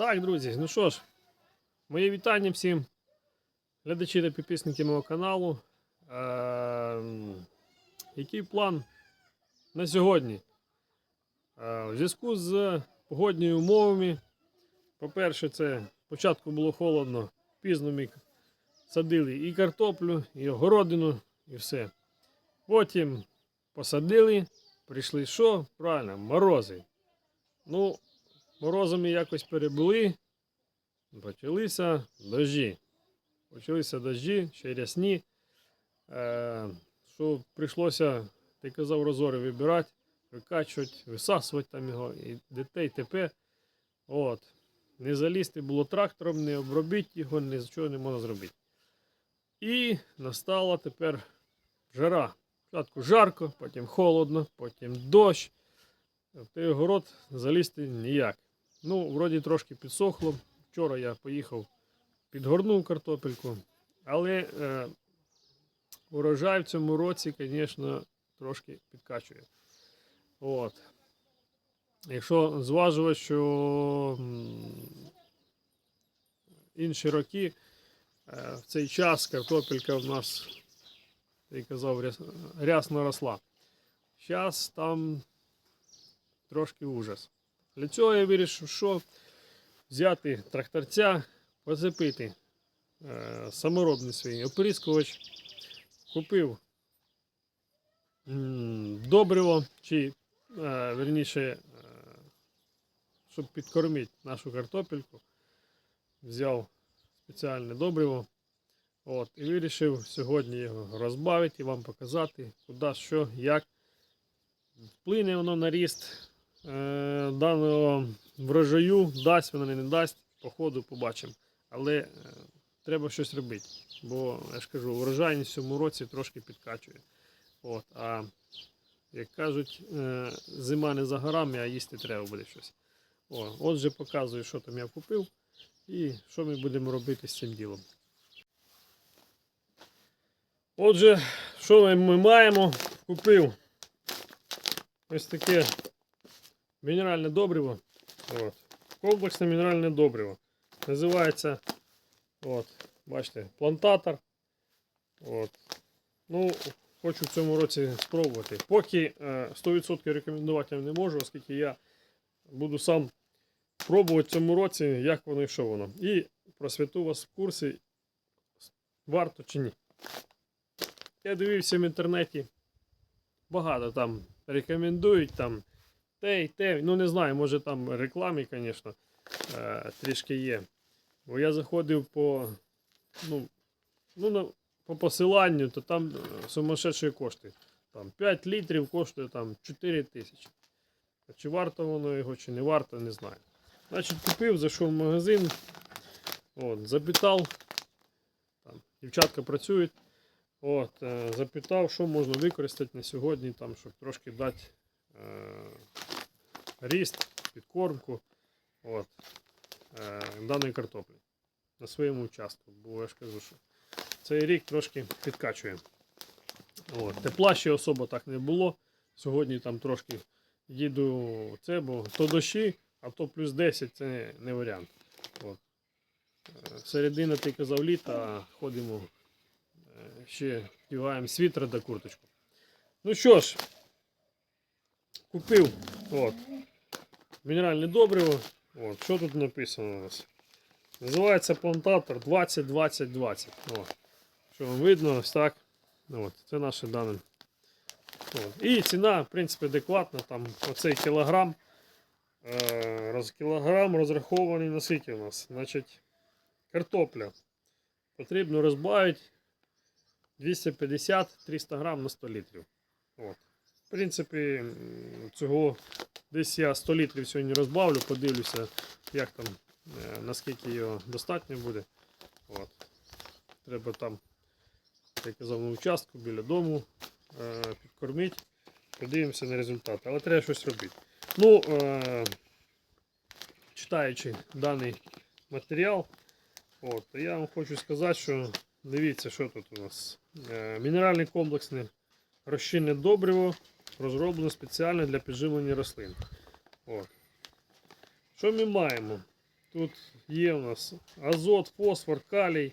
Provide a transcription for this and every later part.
Так, друзі, ну що ж, моє вітання всім глядачі та підписники мого каналу. Е, який план на сьогодні? Е, у зв'язку з погодними умовами, по-перше, це спочатку було холодно, пізно ми садили і картоплю, і огородину, і все. Потім посадили, прийшли що? Правильно, морози. Ну, морозами якось перебули, почалися дощі. Почалися дощі, ще рясні. Е, що прийшлося, ти казав, розори вибирати, викачувати, висасувати там його, і дітей ТП. От. Не залізти було трактором, не обробити його, нічого не можна зробити. І настала тепер жара. Спочатку жарко, потім холодно, потім дощ. В той огород залізти ніяк. Ну, вроді трошки підсохло. Вчора я поїхав, підгорнув картопельку. Але е, урожай в цьому році, звісно, трошки підкачує. От. Якщо зважувати, що інші роки е, в цей час картопелька в нас, я казав, ряс- рясно росла. Зараз там трошки ужас. Для цього я вирішив, що взяти тракторця, позапити е, саморобний свій оприскувач. Купив добриво, чи е, верніше, е, щоб підкормити нашу картопельку, взяв спеціальне добриво. От, і вирішив сьогодні його розбавити і вам показати, куди, що, як. Вплине воно на ріст е, даного врожаю, дасть воно, не дасть, по ходу побачимо. Але е, треба щось робити. Бо я ж кажу, врожайність в цьому році трошки підкачує. От, а як кажуть, е, зима не за горами, а їсти треба буде щось. О, отже, показую, що там я купив і що ми будемо робити з цим ділом. Отже, що ми маємо? Купив ось таке мінеральне добриво. От. Комплексне мінеральне добриво. Називається, от, бачите, плантатор. От. Ну, хочу в цьому році спробувати. Поки е, 100% рекомендувати не можу, оскільки я буду сам пробувати в цьому році, як воно і що воно. І просвіту вас в курсі, варто чи ні. Я дивився в інтернеті. Багато там рекомендують там те і те. Ну не знаю, може там реклами, звісно, е, трішки є. Бо я заходив по, ну, ну, по посиланню, то там е, сумасшедші кошти. Там 5 літрів коштує там 4 тисячі. Чи варто воно його, чи не варто, не знаю. Значить, купив, зайшов в магазин, от, запитав. Там, дівчатка працюють. От, е, запитав, що можна використати на сьогодні, там, щоб трошки дати ріст, підкормку от, е, даної картоплі на своєму участку. Бо я ж кажу, що цей рік трошки підкачує. От, тепла ще особо так не було. Сьогодні там трошки їду це, бо то дощі, а то плюс 10 це не варіант. От. Е, Середина, ти казав, літа, ходимо Е, ще вдягаємо світер та курточку. Ну що ж, купив от, мінеральне добриво. От, що тут написано у нас? Називається плантатор 20-20-20. От. Що вам видно, ось так. От, це наше дане. От. І ціна, в принципі, адекватна. Там оцей кілограм. Е, кілограм розрахований на у нас? Значить, картопля. Потрібно розбавити 250-300 грам на 100 літрів. От. В принципі, цього десь я 100 літрів сьогодні розбавлю, подивлюся, як там, е, наскільки його достатньо буде. От. Треба там, як я казав, на участку біля дому е, підкормити. Подивимося на результат. Але треба щось робити. Ну, е, читаючи даний матеріал, от, я вам хочу сказати, що Дивіться, що тут у нас. Мінеральне комплексне розчинне добриво розроблено спеціально для підживлення рослин. От. Що ми маємо? Тут є у нас азот, фосфор, калій.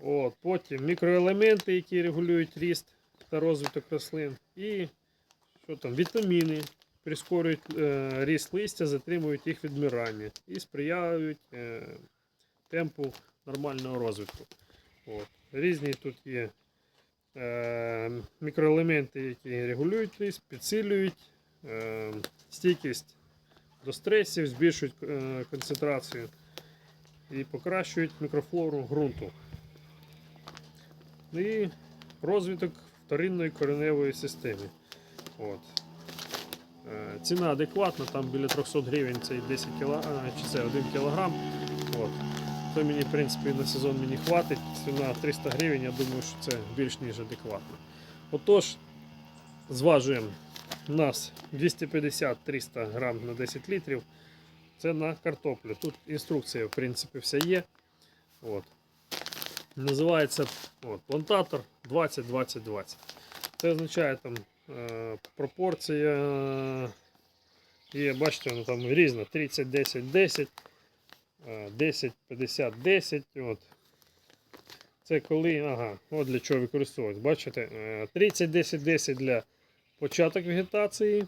От, потім мікроелементи, які регулюють ріст та розвиток рослин. І що там, вітаміни прискорюють е, ріст листя, затримують їх відмирання і сприяють е, темпу нормального розвитку. От. Різні тут є мікроелементи, які регулюють ріст, підсилюють е, стійкість до стресів, збільшують е, концентрацію і покращують мікрофлору ґрунту. І розвиток вторинної кореневої системи. От. Е, Ціна адекватна, там біля 300 гривень це 10 кг, чи це 1 кг. От. То мені, в принципі, на сезон мені хватить. Ціна 300 гривень, я думаю, що це більш ніж адекватно. Отож, зважуємо у нас 250-300 грам на 10 літрів. Це на картоплю. Тут інструкція, в принципі, вся є. От. Називається от, плантатор 20-20-20. Це означає там е, пропорція. е, Є, бачите, воно там різна. 30, 10, 10, е, 10, 50, 10. От. Це коли, ага, от для чого використовують. Бачите, е, 30, 10, 10 для початок вегетації.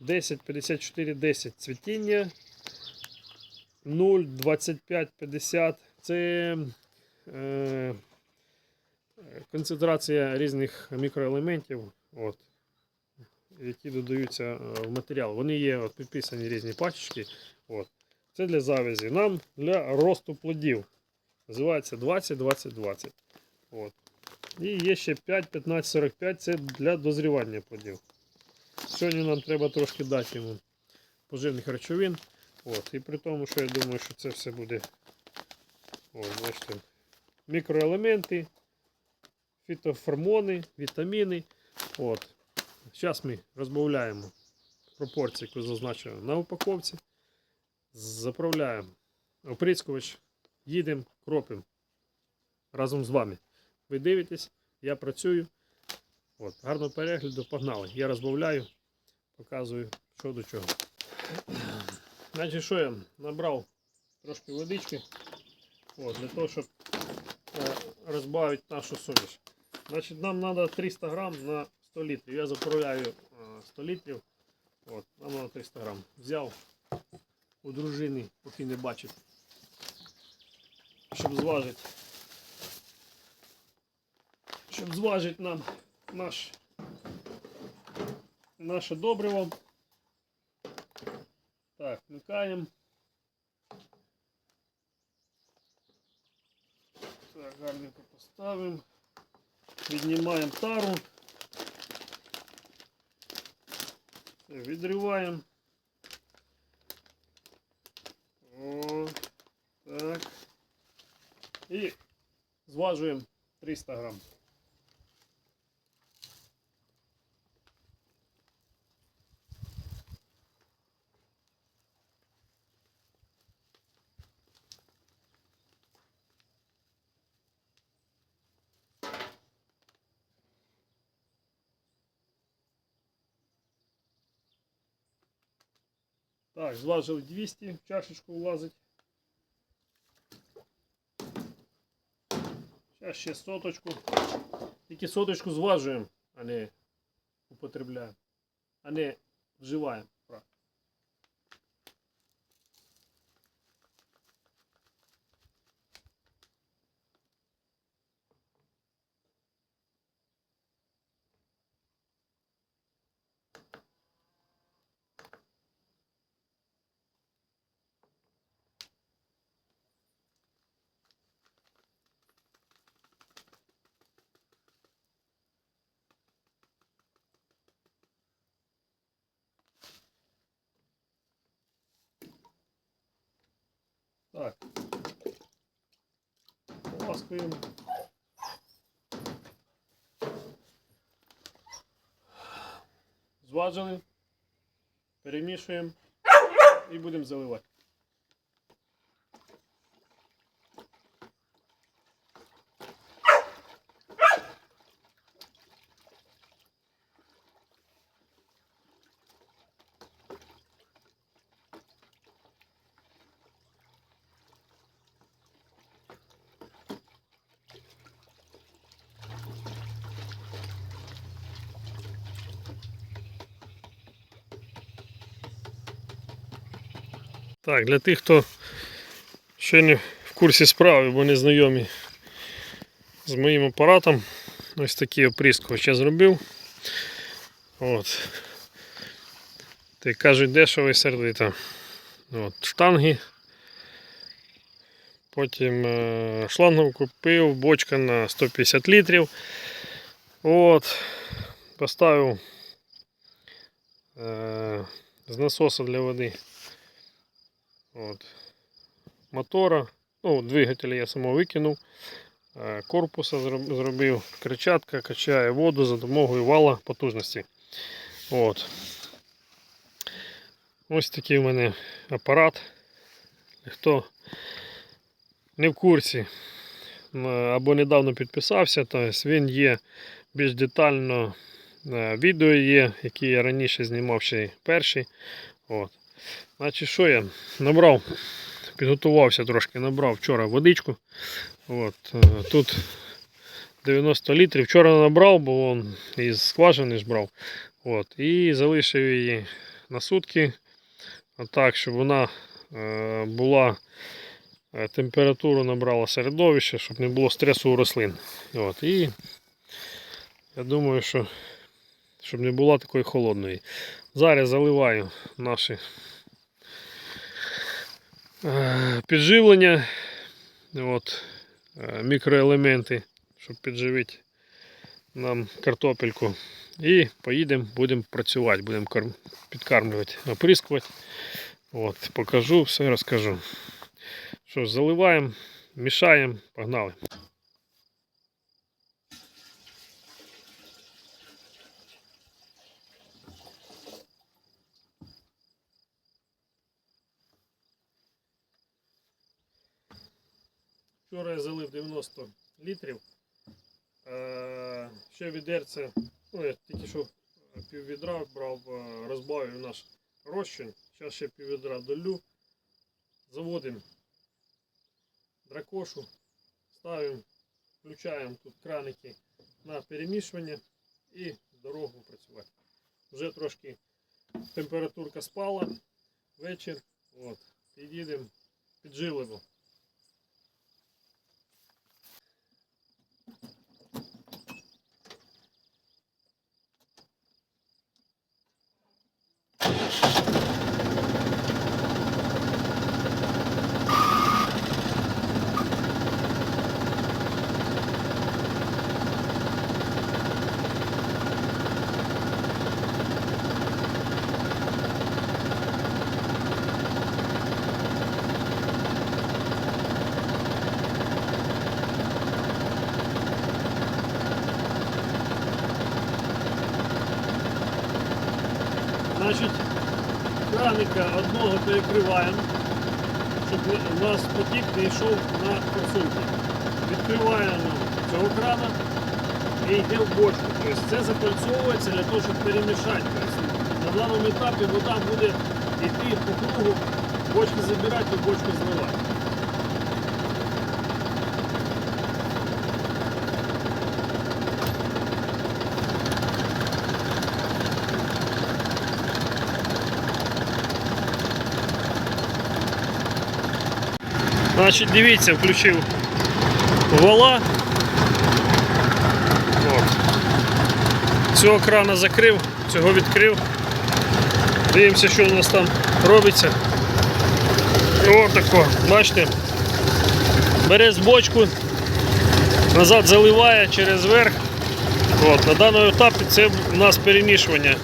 10, 54, 10 цвітіння. 0, 25, 50 це е, концентрація різних мікроелементів, от, які додаються е, в матеріал. Вони є от, підписані різні пачечки. От. Це для завязі. Нам для росту плодів. Називається 20-20-20. От. І є ще 5, 15, 45 це для дозрівання плодів. Сьогодні нам треба трошки дати йому поживних речовин. От. І при тому, що я думаю, що це все буде от, бачите, мікроелементи, фітоформони, вітаміни. От. Зараз ми розбавляємо пропорції, яку зазначено на упаковці. Заправляємо оприскувач, їдемо, кропимо разом з вами. Ви дивитесь, я працюю. От, гарного перегляду, погнали. Я розбавляю, показую, що до чого. Значить, що я набрав трошки водички. От, для того, щоб е, розбавити нашу суміш. Значить, нам треба 300 грам на 100 літрів. Я заправляю е, 100 літрів. От, нам треба 300 грам. Взяв у дружини, поки не бачить, щоб зважити. Щоб зважити нам наш, наше добриво. Так, вмикаємо. Так, гарненько поставимо. Віднімаємо тару. Відриваємо. О, так. І зважуємо 300 грам. Так, зважив 200, в чашечку влазить. Зараз ще соточку. Тільки соточку зважуємо, а не употребляємо. А не вживаємо. Так. Поласкуємо. Зважили. Перемішуємо і будемо заливати. Так, для тих, хто ще не в курсі справи, бо не знайомі з моїм апаратом, ось такий оприскувач я зробив. От. Ти кажуть, дешево і сердито. От, штанги. Потім е, шлангу купив, бочка на 150 літрів. От, поставив е, з насоса для води. От, мотора. Ну, двигателя я само викинув. Е, корпуса зробив. Кричатка качає воду за допомогою вала потужності. От. Ось такий у мене апарат. Хто не в курсі або недавно підписався, то він є більш детально. е, Відео є, які я раніше знімав ще перший. От. Значить, що я набрав, підготувався трошки, набрав вчора водичку. От. е, Тут 90 літрів. Вчора набрав, бо он із скважини ж брав. От. І залишив її на сутки. Отак, щоб вона е, була е, температуру набрала середовище, щоб не було стресу у рослин. От. І я думаю, що щоб не була такої холодної. Зараз заливаю наші підживлення, от, е, мікроелементи, щоб підживити нам картопельку. І поїдемо, будемо працювати, будемо підкармлювати, оприскувати. От, покажу, все розкажу. Що заливаємо, мішаємо, погнали. Вчора я залив 90 літрів. Е, ще відерце, ну я тільки що пів відра брав, е, розбавив наш розчин. Зараз ще пів відра долю. Заводимо дракошу, ставимо, включаємо тут краники на перемішування і дорогу працювати. Вже трошки температурка спала, вечір. От, під'їдемо, підживлимо. Значить, краника одного перекриваємо, щоб у нас потік не йшов на форсунки. Відкриваємо цього крана і йде в бочку. Тобто це закольцовується для того, щоб перемішати. Тобто на даному етапі вода буде йти по кругу, бочки забирати і бочку зливати. Значить, дивіться, включив вала. Цього крана закрив, цього відкрив. Дивимося, що у нас там робиться. О, тако, бачите, бере з бочку, назад заливає через верх. От, на даному етапі це у нас перемішування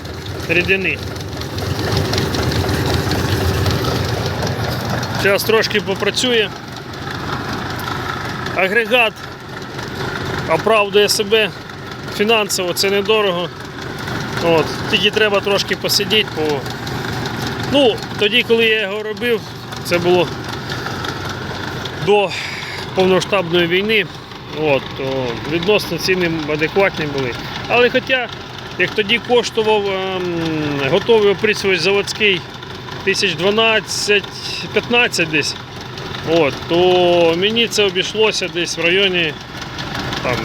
рідини. Зараз трошки попрацює. Агрегат оправдує себе фінансово, це недорого. От. Тільки треба трошки посидіти. Бо... Ну, тоді, коли я його робив, це було до повноштабної війни. От, то відносно ціни адекватні були. Але хоча, як тоді коштував ем, готовий оприскувач заводський 1012-15 десь, от, то мені це обійшлося десь в районі там,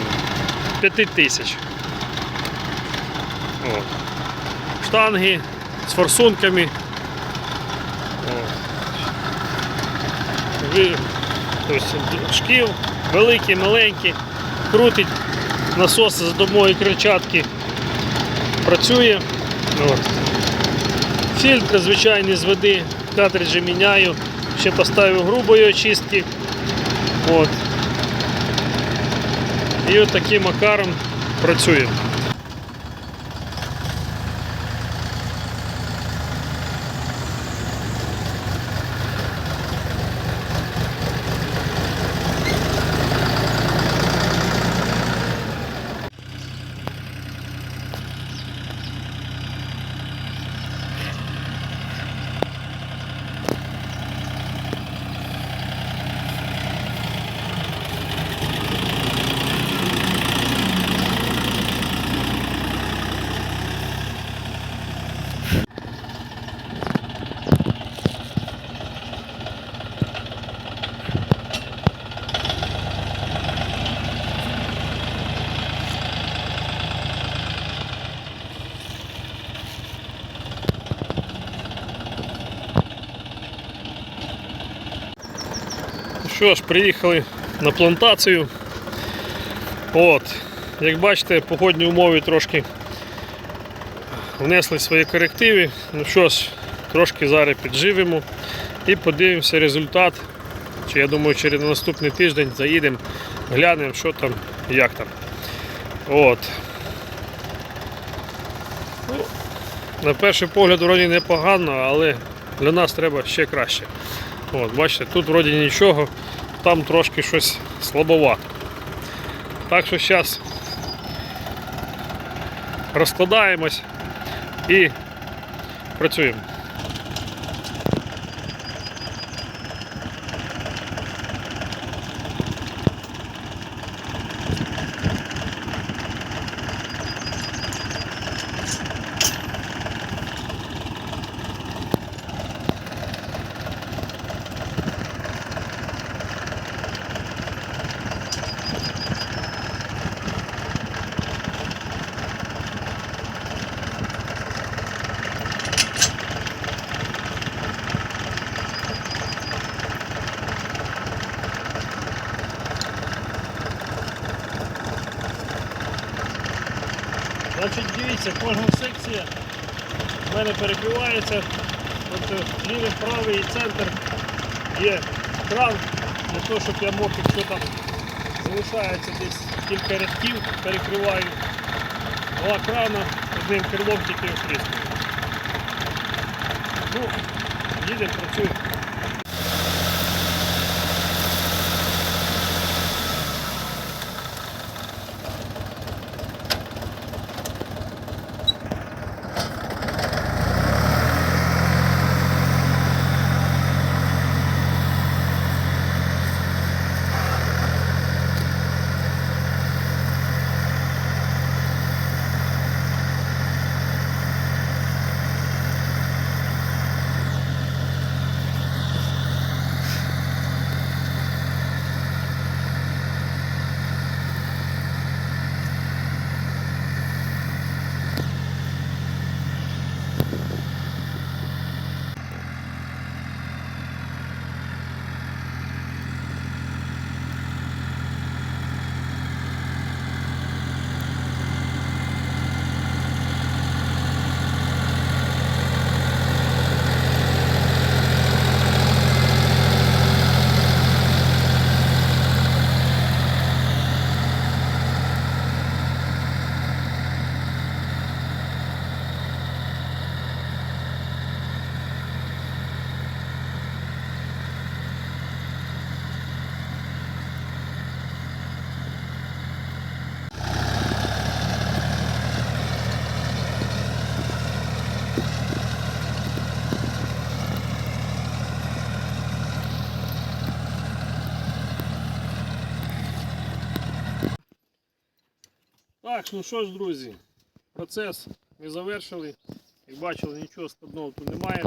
5 тисяч. От. Штанги з форсунками. Тобто, шкіл, великий, маленький, крутить насос за допомогою кричатки. Працює. От. Фільтр звичайний з води, картриджі міняю, ще поставив грубої очистки. От. І от таким макаром працює. Що ж, приїхали на плантацію. От, як бачите, погодні умови трошки внесли свої корективи. Ну що ж, трошки зараз підживемо і подивимося результат. Чи я думаю, через наступний тиждень заїдемо, глянемо, що там, як там. От. Ну, на перший погляд вроді непогано, але для нас треба ще краще. От, бачите, тут вроді нічого, там трошки щось слабовато. Так що зараз розкладаємось і працюємо. Значить, дивіться, кожна секція в мене перекривається. Тобто лівий, правий і центр є кран для того, щоб я мог, якщо там залишається десь кілька рядків, перекриваю два крана, одним крилом тільки вприскую. Ну, їдемо, працюємо. Так, ну що ж, друзі, процес ми завершили. Як бачили, нічого складного тут немає.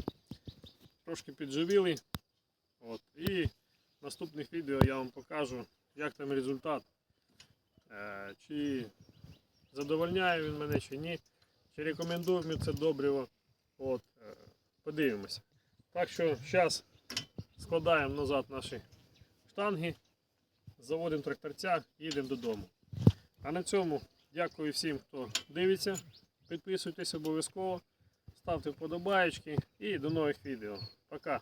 Трошки підживили. От. І в наступних відео я вам покажу, як там результат. Е, чи задовольняє він мене чи ні. Чи рекомендую мені це добриво. От, е, подивимося. Так що зараз складаємо назад наші штанги, заводимо тракторця, і їдемо додому. А на цьому Дякую всім, хто дивиться. Підписуйтесь обов'язково, ставте вподобайки і до нових відео. Пока!